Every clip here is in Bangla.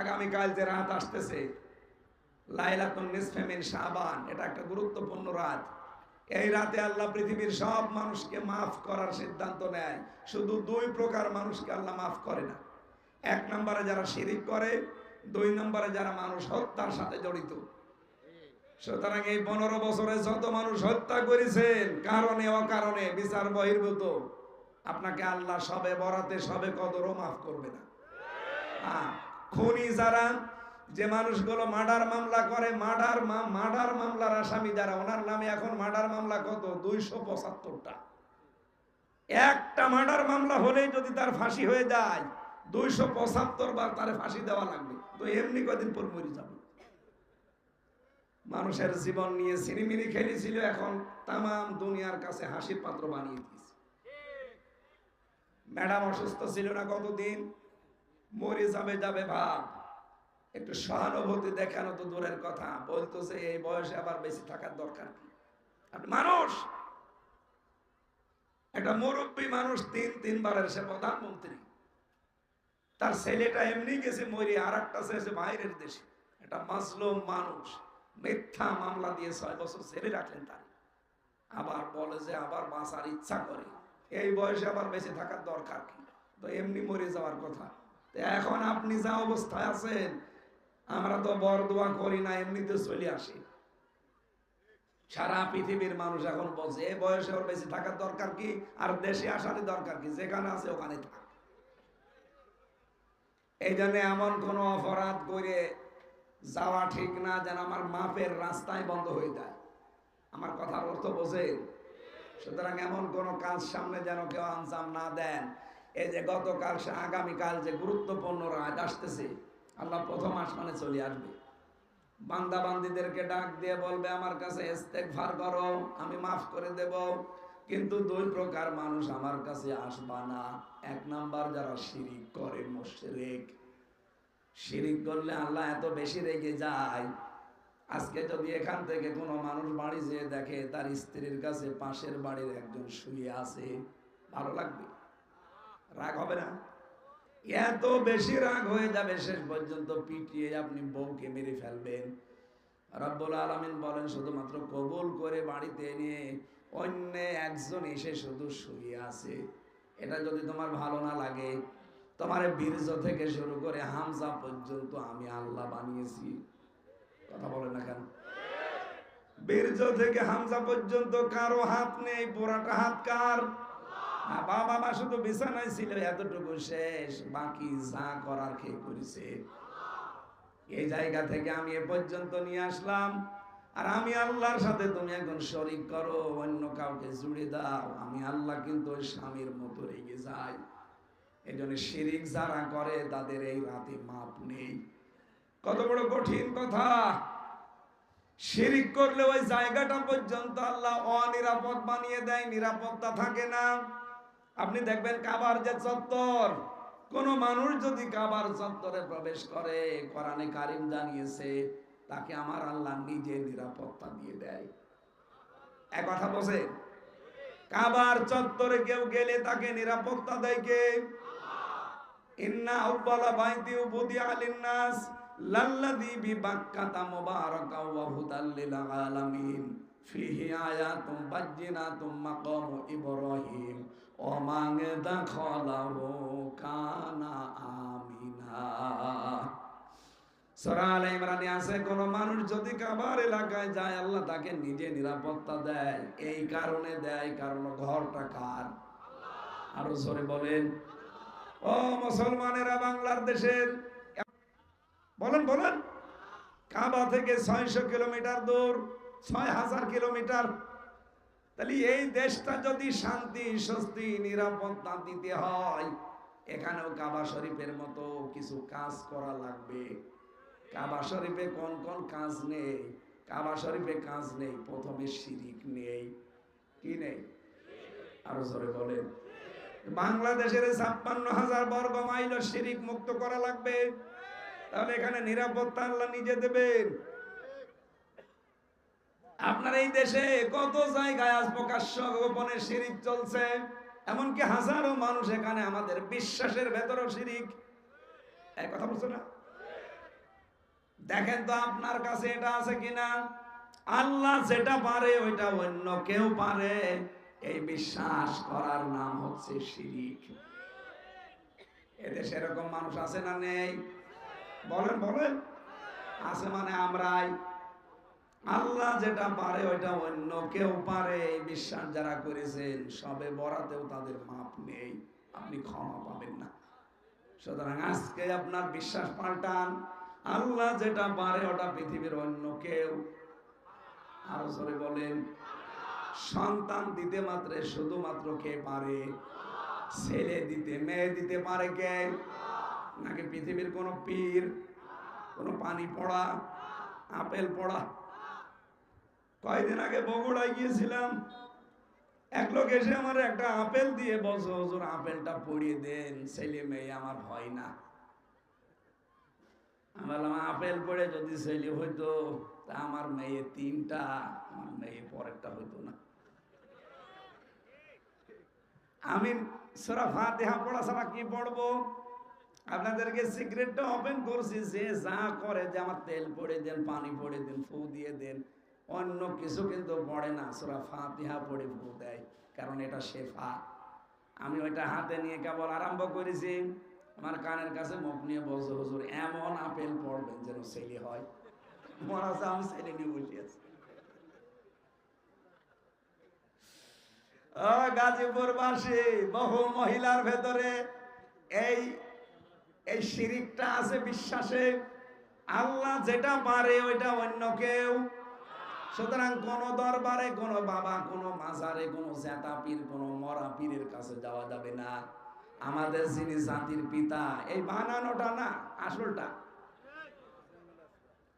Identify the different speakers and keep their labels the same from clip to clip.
Speaker 1: আগামীকাল যে রাত আসতেছে, লাইলাতুন নিসফে মিন শাবান, এটা একটা গুরুত্বপূর্ণ রাত। এই রাতে আল্লাহ পৃথিবীর সব মানুষকে মাফ করার সিদ্ধান্ত নেয়। শুধু দুই প্রকার মানুষকে আল্লাহ মাফ করে না। এক নম্বরে যারা শিরিক করে, দুই নম্বরে যারা মানুষ হত্যার সাথে জড়িত। সুতরাং এই পনেরো বছরে যত মানুষ হত্যা করেছেন, কারণে অকারণে বিচার বহির্ভূত, আপনাকে আল্লাহ সবে বরাতে সবে কদরও মাফ করবে না। খুনি যারা, যে মানুষগুলো মার্ডার মামলা করে, মার্ডার মার্ডার মামলার আসামি যারা, ওনার নামে এখন মার্ডার মামলা কত? দুইশো পঁচাত্তরটা। একটা মার্ডার মামলা হলেই যদি তার ফাঁসি হয়ে যায়, দুইশো পঁচাত্তর বার তার ফাঁসি দেওয়া লাগবে। তো এমনি কদিন পর মরে যাবে। মানুষের জীবন নিয়ে সিনিমিনি খেলেছিল এখন তাম দুনিয়ার কাছে হাসির পাত্র বানিয়ে দিয়েছে। ম্যাডাম অসুস্থ ছিল না কতদিন? মরে যাবে যাবে ভাব একটু সহানুভূতি দেখানো তো দূরের কথা। বলতো যে এই বয়সে আবার বেশি থাকার দরকার কি? আপনি মানুষ। একটা মুরব্বী মানুষ তিন, তিনবারের সে প্রধানমন্ত্রী। তার ছেলেটা এমনি গেছে মরি আর একটা ছেলে বাইরের দেশে। একটা মাসলুম মানুষ। মিথ্যা মামলা দিয়ে ছয় বছর ছেড়ে রাখলেন তার। আবার বলে যে, আবার বাঁচার ইচ্ছা করে। এই বয়সে আবার বেঁচে থাকার দরকার কি? তো এমনি মরে যাওয়ার কথা। এখন আপনি যা অবস্থায় আছেন, আমরা তো বরদোয়া করি না, এমনিতে চলে আসি। সারা পৃথিবীর মানুষ এখন বলছে এই বয়সে ওর বেশি থাকার দরকার কি? আর দেশে আসারই দরকার কি? যেখানে আছে ওখানে থাক। এই জন্য এমন কোনো অপরাধ করে যাওয়া ঠিক না, যেন আমার মাপের রাস্তায় বন্ধ হয়ে যায়। আমার কথার অর্থ বোঝেন? সুতরাং এমন কোনো কাজ সামনে যেন কেউ আঞ্জাম না দেন। এই যে গতকাল সে আগামীকাল যে গুরুত্বপূর্ণ রাত আসতেছে, আল্লাহ প্রথম আসমানে চলে আসবে। বান্দা বান্দিদেরকে ডাক দিয়ে বলবে, আমার কাছে ইস্তেগফার করো, আমি মাফ করে দেব। কিন্তু দুই প্রকার মানুষ আমার কাছে আসবা না। এক নাম্বার, যারা শিরিক করে, মুশরিক। শিরিক করলে আল্লাহ এত বেশি রেগে যায়। আজকে যদি এখান থেকে কোনো মানুষ বাড়ি যেয়ে দেখে, তার স্ত্রীর কাছে পাশের বাড়ির একজন শুয়ে আছে, ভালো লাগবে? রাগ হবে না। এত বেশি রাগ হয়ে যাবে, শেষ পর্যন্ত পিটিয়ে আপনি বউকে মেরে ফেলবেন। রব্বুল আলমিন বলেন, শুধুমাত্র কবুল করে বাড়িতে এনে অন্য একজন এসে শুধু শুয়ে আছে। এটা যদি তোমার ভালো না লাগে, তোমার বীর্য থেকে শুরু করে হামজা পর্যন্ত আমি আল্লাহ বানিয়েছি। কথা বলে না কেন? বীর্য থেকে হামজা পর্যন্ত কারও হাত নেই, পোড়াটা হাত কার? বাবা মা শুধু বিছানায় ছিল, এতটুকু শেষ, বাকি যা করার খেয়ে করেছে এই জায়গা থেকে আমি এ পর্যন্ত নিয়ে আসলাম। আর আমি আল্লাহর সাথে তুমি এখন শরিক করো, অন্য কাউকে জুড়ে দাও। আমি আল্লাহ কিন্তু ওই স্বামীর মতো রেগে যাই। এই জন্য শিরিক যারা করে, তাদের এই রাতে মাপ নেই। কত বড় কঠিন কথা। শিরিক করলে ওই জায়গাটা পর্যন্ত আল্লাহ অনিরাপদ বানিয়ে দেয়, নিরাপত্তা থাকে না। আপনি দেখবেন কাবার যে চত্বর, কোন মানুষ যদি কাবার চত্বরে প্রবেশ করে, কোরআনে কারিম জানিয়েছে, তাকে আমার আল্লাহ নিজে নিরাপত্তা দিয়ে দেয়। এক কথা বসে কাবার চত্বরে কেউ গেলে তাকে নিরাপত্তা দেয় কে? ইন্না ওয়া মান দাখালাহু কানা আমিনা সূরা আলে ইমরানে আছে কোন মানুষ যদি কাবার এলাকায় যায় আল্লাহ তাকে নিজে নিরাপত্তা দেয় এই কারণে দেয় কারণ ঘরটা কার আরও জোরে বলেন ও মুসলমানেরা বাংলার দেশের বলেন বলেন। কাবা থেকে ছয়শো কিলোমিটার দূর, ছয় হাজার কিলোমিটার তাহলে এই দেশটা যদি শান্তি, স্বস্তি, নিরাপত্তা দিতে হয়, এখানেও কাবা শরীফের মতো কিছু কাজ করা লাগবে। কাবা শরীফে কোন কোন কাজ নেই? কাবা শরীফে কাজ নেই, প্রথমে শিরিক নেই। কি নেই? আরও জোরে বলেন। বাংলাদেশের ছাপ্পান্ন হাজার বর্গ মাইল শিরিক মুক্ত করা লাগবে। তাহলে এখানে নিরাপত্তা আল্লাহ নিজে দেবেন। আপনার এই দেশে কত জায়গায় আজ প্রকাশ্য গোপনে শিরিক চলছে? এমনকি হাজারো মানুষ এখানে আমাদের বিশ্বাসের ভেতরও শিরিক। এই কথা বলছো না? দেখেন তো আপনার কাছে এটা আছে কিনা? আল্লাহ যেটা পারে, ওইটা অন্য কেউ পারে। এই বিশ্বাস করার নাম হচ্ছে শিরিক। এদেশে এরকম মানুষ আছে না নেই? বলেন বলেন। আছে মানে আমরাই। আল্লাহ যেটা পারে, ওইটা অন্য কেউ পারে। এই বিশ্বাস যারা করেছেন, সবে বরাতেও তাদের মাপ নেই। আপনি ক্ষমা পাবেন না। সুতরাং আজকে আপনার বিশ্বাস পাল্টান। আল্লাহ যেটা পারে, ওটা পৃথিবীর অন্য কেউ। আরও জোরে বলেন, সন্তান দিতে মাত্র শুধুমাত্র কে পারে? ছেলে দিতে, মেয়ে দিতে পারে কে? নাকি পৃথিবীর কোনো পীর, কোনো পানি পড়া, আপেল পড়া? কয়দিন আগে বগুড়ায় গিয়েছিলাম। এক লোক এসে আমার একটা আপেল দিয়ে বসো হুজুর, আপেলটা পড়িয়ে দেন, ছেলে মেয়ে আমার হয় না। আমি বললাম, আপেল পড়ে যদি ছেলে হইতো, তা আমার মেয়ে তিনটা, আমার মেয়ে পরেরটা হইতো না। আমি সোরা ফাতিহা পড়া ছাড়া কি পড়ব? আপনাদেরকে সিক্রেটটা ওপেন করছি, যে যা করে যে আমার তেল পড়ে দেন, পানি পড়ে দেন, ফু দিয়ে দেন। অন্য কিছু কিন্তু পড়ে না। সোরা ফাতিহা পড়ে ফু দেয়, কারণ এটা শেফা। আমি ওইটা হাতে নিয়ে কেবল আরম্ভ করেছি। আমার কানের কাছে মুখ নিয়ে বসে হুজুর, এমন আপেল পড়বেন যেন ছেলে হয়। আমি ছেলে নিয়ে বসে আছি। বহু মহিলার ভেতরে এই এই শিরিকটা আছে বিশ্বাসে। আল্লাহ যেটা পারে ওইটা অন্য কেউ। সুতরাং কোন দরবারে, কোন বাবা, কোন মাজারে, কোন জেতা পীর, কোন মরা পীরের কাছে যাওয়া যাবে না। আমাদের যিনি জাতির পিতা, এই বানানোটা না, আসলটা।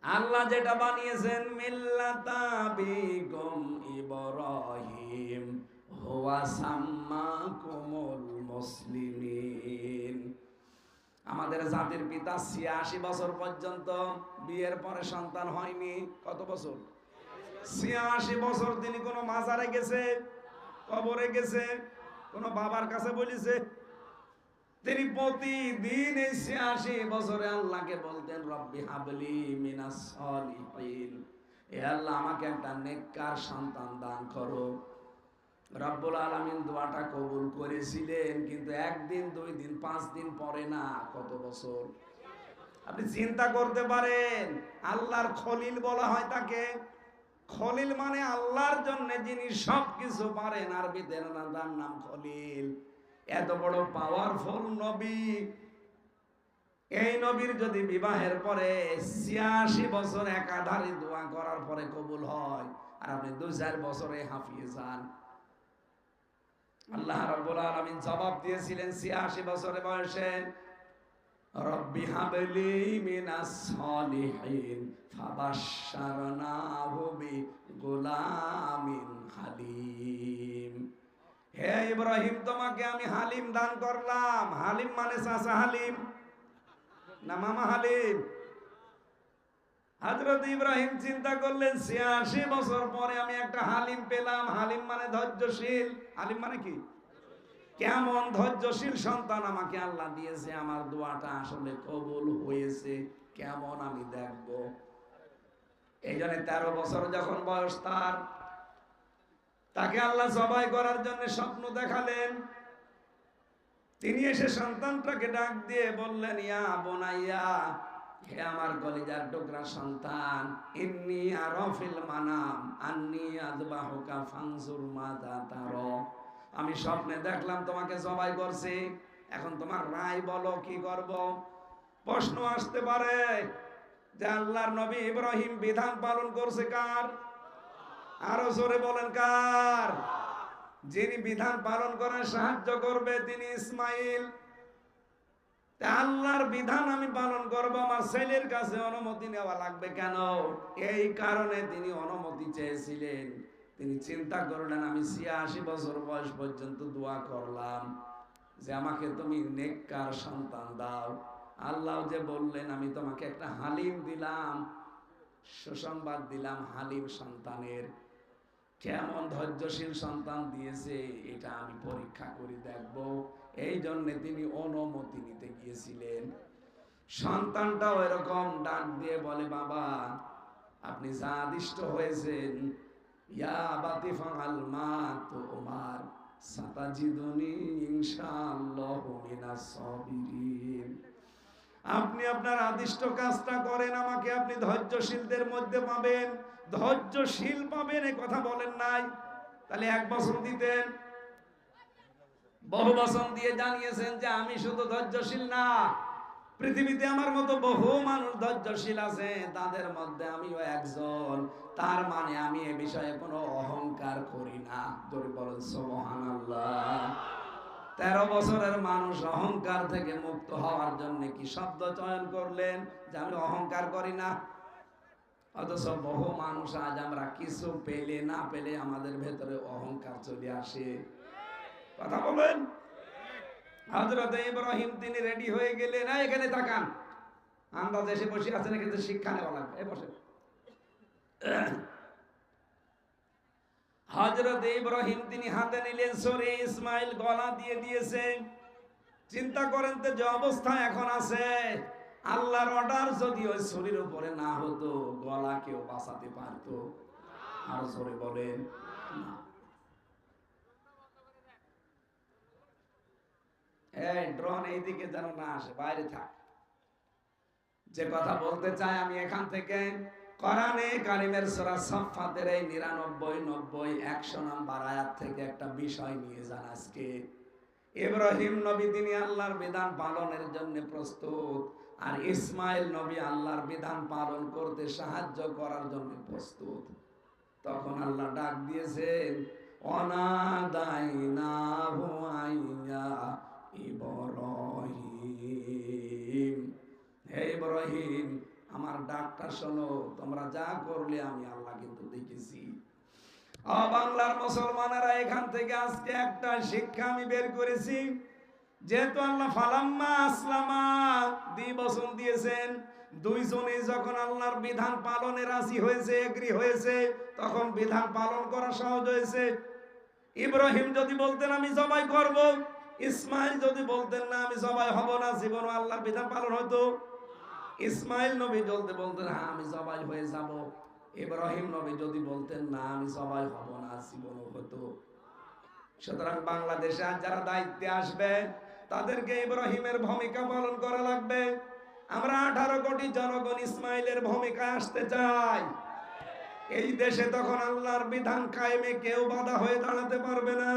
Speaker 1: আল্লাহ যেটা বানিয়েছেন, মিল্লাতা বিগম ইব্রাহিম, হুয়া সাম্মাকুমুল মুসলিমিন। আমাদের জাতির পিতা ছিয়াশি বছর পর্যন্ত বিয়ের পরে সন্তান হয়নি। কত বছর? ছিয়াশি বছর তিনি কোনো মাজারে গেছে, কবরে গেছে, কোন বাবার কাছে বলিছে। তিনি প্রতিদিন এই ছিয়াশি বছরে আল্লাহকে বলতেন, রব্বি হাবলি মিনাস সলিহিন। এ আল্লাহ আমাকে একটা নেককার সন্তান দান করো। রব্বুল আলমিন দোয়াটা কবুল করেছিলেন, কিন্তু একদিন, দুই দিন, পাঁচ দিন পরে না, কত বছর? আপনি চিন্তা করতে পারেন, আল্লাহর খলিল বলা হয় তাকে। খলিল মানে আল্লাহর জন্য যিনি সব কিছু পারেন আরবিতে তার নাম খলিল। এত বড় পাওয়ারফুল নবী। এই নবীর যদি বিবাহের পরে ছিয়াশি বছর একাধারে দোয়া করার পরে কবুল হয়, আর আপনি দু চার বছরে হাঁপিয়ে যান। আল্লাহ রাব্বুল আলামিন জবাব দিয়েছিলেন ছিয়াশি বছরে বয়সে। রব্বি হাবলি মিনাস সলিহিন, ফাবাশশারনাহু বি গুলামিন হালিম। হে ইব্রাহিম, তোমাকে আমি হালিম দান করলাম। হালিম মানে চাচা হালিম, না মামা হালিম? হজরত ইব্রাহিম চিন্তা করলেন, ছিয়াশি বছর পরে আমি একটা হালিম পেলাম। হালিম মানে ধৈর্যশীল। হালিম মানে কি? কেমন ধৈর্যশীল সন্তান আমাকে আল্লাহ দিয়েছে, আমার দোয়াটা আসলে কবুল হয়েছে, কেমন আমি দেখব? এই জন্য তেরো বছর যখন বয়স তার, তাকে আল্লাহ জবাই করার জন্য স্বপ্ন দেখালেন। তিনি এসে সন্তানটাকে ডাক দিয়ে বললেন, ইয়া বোনাইয়া, হে আমার কলিজার টুকরা সন্তান, ইন্নি আরফিল মানাম, আন্নি আদবাহুকা ফানজুর মাদা তার। আমি স্বপ্নে দেখলাম তোমাকে জবাই করছি। এখন তোমার রায় বলো, কি করব? প্রশ্ন আসতে পারে যে আল্লাহর নবী ইব্রাহিম বিধান পালন করছে কার? আরও জোরে বলেন কার? যিনি বিধান পালন করার সাহায্য করবে তিনি ইসমাইল। আল্লাহর বিধান আমি পালন করব, আমার ছেলের কাছে অনুমতি নেওয়া লাগবে কেন? এই কারণে তিনি অনুমতি চেয়েছিলেন। তিনি চিন্তা করলেন, আমি ছিয়াশি বছর বয়স পর্যন্ত দোয়া করলাম যে আমাকে তুমি নেককার সন্তান দাও। আল্লাহ যে বললেন, আমি তোমাকে একটা হালিম দিলাম, সুসংবাদ দিলাম হালিম সন্তানের। কেমন ধৈর্যশীল সন্তান দিয়েছে, এটা আমি পরীক্ষা করে দেখব। এই জন্যে তিনি অনুমতি নিতে গিয়েছিলেন। সন্তানটাও এরকম ডাক দিয়ে বলে, বাবা, আপনি যা আদিষ্ট হয়েছেন ইয়া বাতি ফাল মা তোমার সাতাজিদুনি ইনশাআল্লাহ মিনাস সাবিরিন। আপনি আপনার আদিষ্ট কাজটা করেন, আমাকে আপনি ধৈর্যশীলদের মধ্যে পাবেন। ধৈর্যশীল পাবেন, এ কথা বলেন নাই। তাহলে এক বছর দিতেন। বহু বছর দিয়ে জানিয়েছেন যে আমি শুধু ধৈর্যশীল না পৃথিবীতে আমার মতো বহু মানুষ ধৈর্যশীল আছে, তাদের মধ্যে আমিও একজন। তার মানে আমি এ বিষয়ে কোনো অহংকার করি না। জোরে বলেন, সুবহানাল্লাহ। তেরো বছরের মানুষ অহংকার থেকে মুক্ত হওয়ার জন্য কি শব্দ চয়ন করলেন যে আমি অহংকার করি না? অথচ বহু মানুষ আজ আমরা কিছু পেলে না পেলে আমাদের ভেতরে অহংকার চলে আসে। কথা বলেন হজরত ইব্রাহিম তিনি রেডি হয়ে গেলেন না, এখানে তাকান। আন্দাজ এসে বসে আছেন কিন্তু শিক্ষা নেওয়া লাগবে। এ বসে হজরত ইব্রাহিম তিনি হাতে নিলেন সরে ইসমাইল গলা দিয়ে দিয়েছে। চিন্তা করেন তো, যে অবস্থা এখন আছে। আল্লাহর অর্ডার যদি ওই শরীর উপরে না হতো, গলা কেউ বাঁচাতে পারতো? আর সরে বলেন, না। ড্রোন এইদিকে যেন না আসে, বাইরে থাক। যে কথা বলতে চাই আমি এখান থেকে কারিমের এই 99 90 100 নাম্বার আয়াত থেকে একটা বিষয় নিয়ে যান আজকে। ইব্রাহিম নবী তিনি আল্লাহর বিধান পালনের জন্য প্রস্তুত, আর ইসমাইল নবী আল্লাহর বিধান পালন করতে সাহায্য করার জন্য প্রস্তুত। তখন আল্লাহ ডাক দিয়েছেন অনাদাইনাহু আইয়া ইব্রাহিম হে ইব্রাহিম আমার ডাকটা শোনো, তোমরা যা করলে আমি আল্লাহ কিন্তু দেখেছি। বাংলার মুসলমানেরা, এখান থেকে আজকে একটা শিক্ষা আমি বের করেছি। যেহেতু আল্লাহ ফালাম্মা আসলামা দিবসন দিয়েছেন, দুইজনে যখন আল্লাহর বিধান পালনে রাজি হয়েছে এগ্রি হয়েছে, তখন বিধান পালন করা সহজ হয়েছে। ইব্রাহিম যদি বলতেন, আমি জবাই করব। ইসমাইল যদি বলতেন, না, আমি জবাই হব না, জীবন আল্লাহর বিধান পালন হতো। ইসমাইল নবী যদি বলতেন হ্যাঁ আমি জবাই হয়ে যাব। ইব্রাহিম নবী যদি বলতেন, না, আমি জবাই হব না জীবন হতো। সুতরাং বাংলাদেশে আজ যারা দায়িত্বে আসবে, তাদেরকে ইব্রাহিমের ভূমিকা পালন করা লাগবে। আমরা আঠারো কোটি জনগণ ইসমাইলের ভূমিকা আসতে চাই। এই দেশে তখন আল্লাহর বিধান কায়েমে কেউ বাধা হয়ে দাঁড়াতে পারবে না।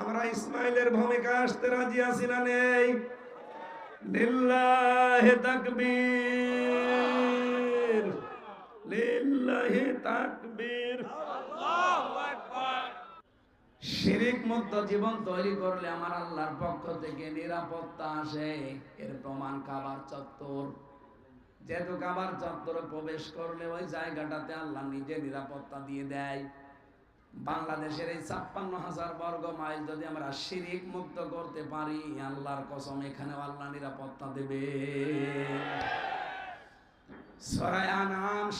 Speaker 1: আমরা ইসমাইলের ভূমিকা আসতে রাজি আছি না নেই। লিল্লাহে তাকবীর। লিল্লাহে তাকবীর। শিরিক মুক্ত জীবন তৈরি করলে আমার আল্লাহর পক্ষ থেকে নিরাপত্তা আসে। এর প্রমাণ কাবার চত্বর। যেহেতু কাবার চত্বরে প্রবেশ করলে ওই জায়গাটাতে আল্লাহ নিজে নিরাপত্তা দিয়ে দেয়। বাংলাদেশের এই ছাপ্পান্ন হাজার বর্গ মাইল যদি আমরা শিরিক মুক্ত করতে পারি, আল্লাহর কসম, এখানেও আল্লাহ নিরাপত্তা দেবে।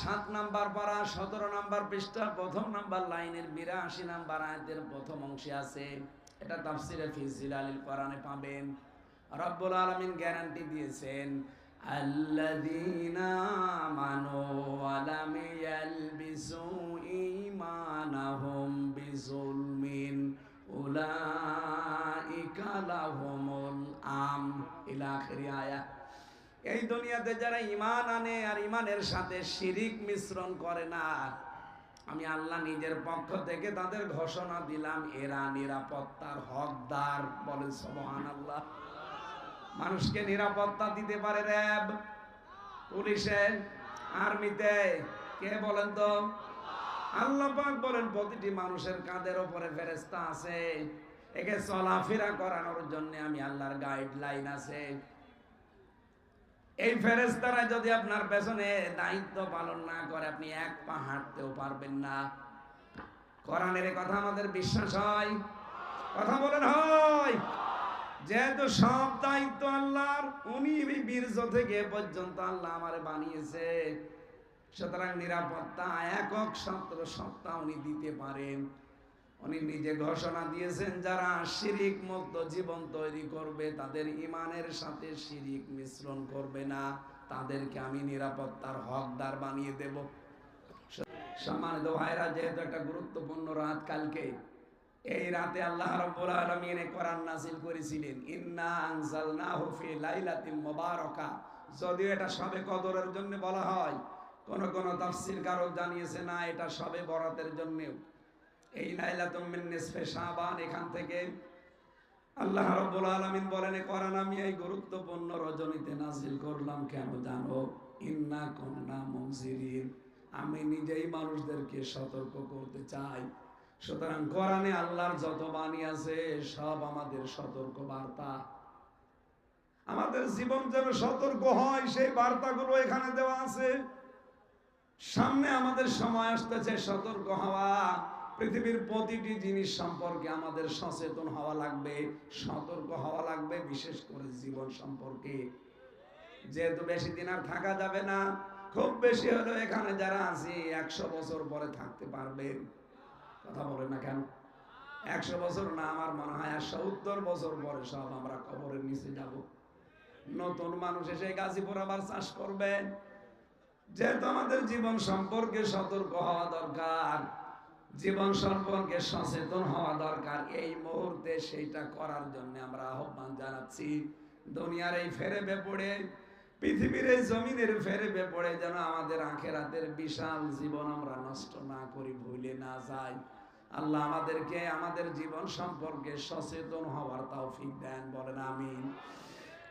Speaker 1: সাত নাম্বার পারা, সতেরো নাম্বার পৃষ্ঠা, প্রথম নাম্বার লাইনের বিরাশি নাম্বার প্রথম অংশে আছে। এটা তাফসিরে ফিজিল কোরআনে পাবেন। রব্বুল আলামিন গ্যারান্টি দিয়েছেন আমানু ওয়া লাম ইয়ালবিসু ঈমানাহুম বিজুলমিন উলাইকা লাহুমুল আম ইলা আখিরি আয়াত এই দুনিয়াতে যারা ইমান আনে আর ইমানের সাথে শিরিক মিশ্রণ করে না, আমি আল্লাহ নিজের পক্ষ থেকে তাদের ঘোষণা দিলাম, এরা নিরাপত্তার হকদার বলেন সবহান আল্লাহ মানুষকে নিরাপত্তা দিতে পারে র্যাব, পুলিশে, আর্মিতে। কে বলেন তো? আল্লাহ পাক বলেন, প্রতিটি মানুষের কাঁধের ওপরে ফেরেস্তা আছে। একে চলাফেরা করানোর জন্য আমি আল্লাহর গাইডলাইন আছে। এই ফেরেস্তারা যদি আপনার পেছনে দায়িত্ব পালন না করে, আপনি এক পা হাঁটতেও পারবেন না। কোরআনের কথা আমাদের বিশ্বাস হয়। কথা বলেন হয়। যেহেতু সব দায়িত্ব আল্লাহর, উনি বীর্য থেকে পর্যন্ত আল্লাহ আমারে বানিয়েছে। সুতরাং নিরাপত্তা, একক সত্র সত্তা উনি দিতে পারেন। উনি নিজে ঘোষণা দিয়েছেন, যারা শিরিক মুক্ত জীবন তৈরি করবে, তাদের ইমানের সাথে শিরিক মিশ্রণ করবে না। তাদেরকে আমি নিরাপত্তার হকদার বানিয়ে দেব। সম্মানিত ভাইরা, যেহেতু একটা গুরুত্বপূর্ণ রাত কালকে এই রাতে আল্লাহ রাব্বুল আলামিন কোরআন নাযিল করেছিলেন। ইন্না আনজালনাহু ফি লাইলাতিন মুবারাকা। যদিও এটা সবে কদরের জন্য বলা হয়, কোন কোন তাফসীর কারক জানিয়েছে না, এটা সবে বরাতের জন্যও। এই লাইলাতুম মিন নিসফে শাবান, এখান থেকে আল্লাহ রাব্বুল আলামিন বলেন কোরআন আমি এই গুরুত্বপূর্ণ রজনীতে নাজিল করলাম কেন জানো? ইন্না কুন্না মুনজিরিন। আমি নিজেই মানুষদেরকে সতর্ক করতে চাই। সুতরাং কোরআনে আল্লাহর যত বাণী আছে, সব আমাদের সতর্ক বার্তা আমাদের জীবন যেন সতর্ক হয়, সেই বার্তাগুলো এখানে দেওয়া আছে। সামনে আমাদের সময় আসতেছে সতর্ক হওয়া। পৃথিবীর প্রতিটি জিনিস সম্পর্কে আমাদের সচেতন হওয়া লাগবে, সতর্ক হওয়া লাগবে, বিশেষ করে জীবন সম্পর্কে। যেহেতু বেশি দিন আর থাকা যাবে না, খুব বেশি হলো এখানে যারা আছি, একশো বছর পরে থাকতে পারবেন। কথা বলে না কেন? একশো বছর না আমার মনে হয়, আর সত্তর বছর পরে সব আমরা কবরের নিচে যাব। নতুন মানুষ এসে গাজীপুর আবার চাষ করবে। যেহেতু আমাদের জীবন সম্পর্কে সতর্ক হওয়া দরকার, জীবন সম্পর্কে সচেতন হওয়া দরকার, এই মুহূর্তে সেইটা করার জন্য আমরা আহ্বান জানাচ্ছি। দুনিয়ার এই ফেরে বেপড়ে পৃথিবীর এই জমিনের ফেরে বেপড়ে যেন আমাদের আখেরাতের বিশাল জীবন আমরা নষ্ট না করি, ভুলে না যাই। আল্লাহ আমাদেরকে আমাদের জীবন সম্পর্কে সচেতন হওয়ার তৌফিক দেন, বলেন আমিন।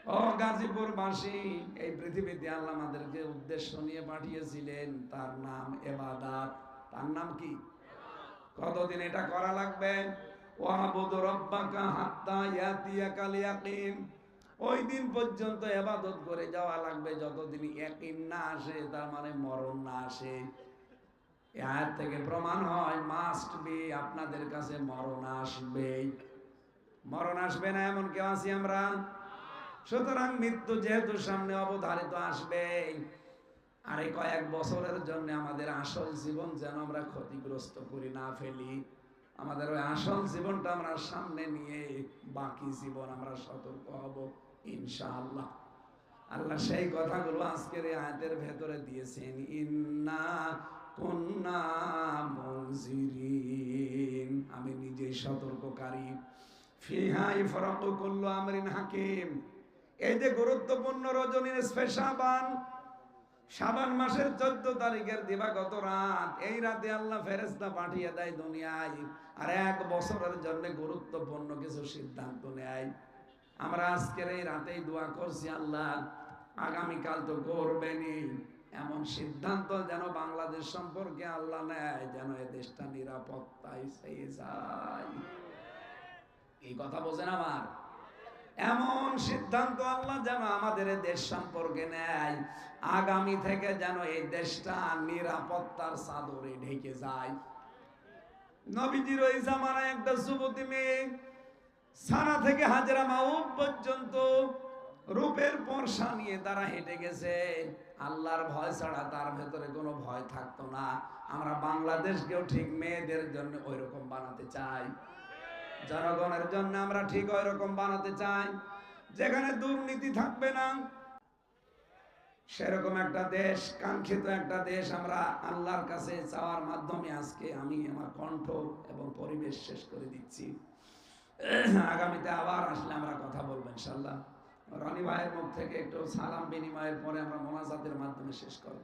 Speaker 1: ও গাজীপুরবাসী, এই পৃথিবীতে আল্লাহ আমাদেরকে উদ্দেশ্য নিয়ে পাঠিয়েছিলেন, তার নাম এবাদাত। তার নাম কি? কতদিন এটা করা লাগবে? ওই দিন পর্যন্ত এবাদত করে যাওয়া লাগবে, যতদিন ইয়াকিন না আসে, তার মানে মরণ না আসে। এ থেকে প্রমাণ হয় মাস্ট বি আপনাদের কাছে মরণ আসবে। মরণ আসবে না এমন কেউ আছি আমরা? সুতরাং মৃত্যু যেহেতু সামনে অবধারিত আসবে, আর কয়েক বছরের জন্য আমাদের আসল জীবন যেন আমরা ক্ষতিগ্রস্ত করি না ফেলি। আমাদের ওই আসল জীবনটা আমরা সামনে নিয়ে বাকি জীবন আমরা সতর্ক হব, ইনশাআল্লাহ। আল্লাহ সেই কথাগুলো আজকের আয়াতের ভেতরে দিয়েছেন, ইন্না মুনজিরিন আমি নিজেই সতর্ককারী। ফিহাই ফরাকু কুল্লু আমরিন হাকিম। এই যে গুরুত্বপূর্ণ রজনীর স্পেশাবান শাবান মাসের চোদ্দ তারিখের দিবাগত রাত। এই রাতে আল্লাহ ফেরেস্তা পাঠিয়ে দেয় দুনিয়ায়। আর এক বছরের জন্য গুরুত্বপূর্ণ কিছু সিদ্ধান্ত নেয়। আমরা আজকের এই রাতেই দোয়া করছি, আল্লাহ, আগামীকাল তো করবেনই। এমন সিদ্ধান্ত যেন বাংলাদেশ সম্পর্কে আল্লাহ নেয়, যেন এ দেশটা নিরাপত্তায় পেয়ে যায়। এই কথা বোঝেন আমার? এমন সিদ্ধান্ত আল্লাহ যেন আমাদের দেশ সম্পর্কে নেয়, আগামী থেকে যেন এই দেশটা নিরাপত্তার চাদরে ঢেকে যায়। একটা যুবতী মেয়ে সানা থেকে হাজরা মাউদ পর্যন্ত রূপের পরশা নিয়ে তারা হেঁটে গেছে। আল্লাহর ভয় ছাড়া তার ভেতরে কোনো ভয় থাকতো না। আমরা বাংলাদেশকেও ঠিক মেয়েদের জন্য ওই রকম বানাতে চাই। জনগণের জন্য আমরা ঠিক ওই রকম বানাতে চাই। যেখানে দুর্নীতি থাকবে না, সেরকম একটা দেশ, কাঙ্ক্ষিত একটা দেশ আমরা আল্লাহর কাছে চাওয়ার মাধ্যমে আজকে আমি আমার কণ্ঠ এবং পরিবেশ শেষ করে দিচ্ছি। আগামীতে আবার আসলে আমরা কথা বলব ইনশাল্লাহ রনি ভাইয়ের মুখ থেকে একটু সালাম বিনিময়ের পরে আমরা মোনাজাতের মাধ্যমে শেষ করব।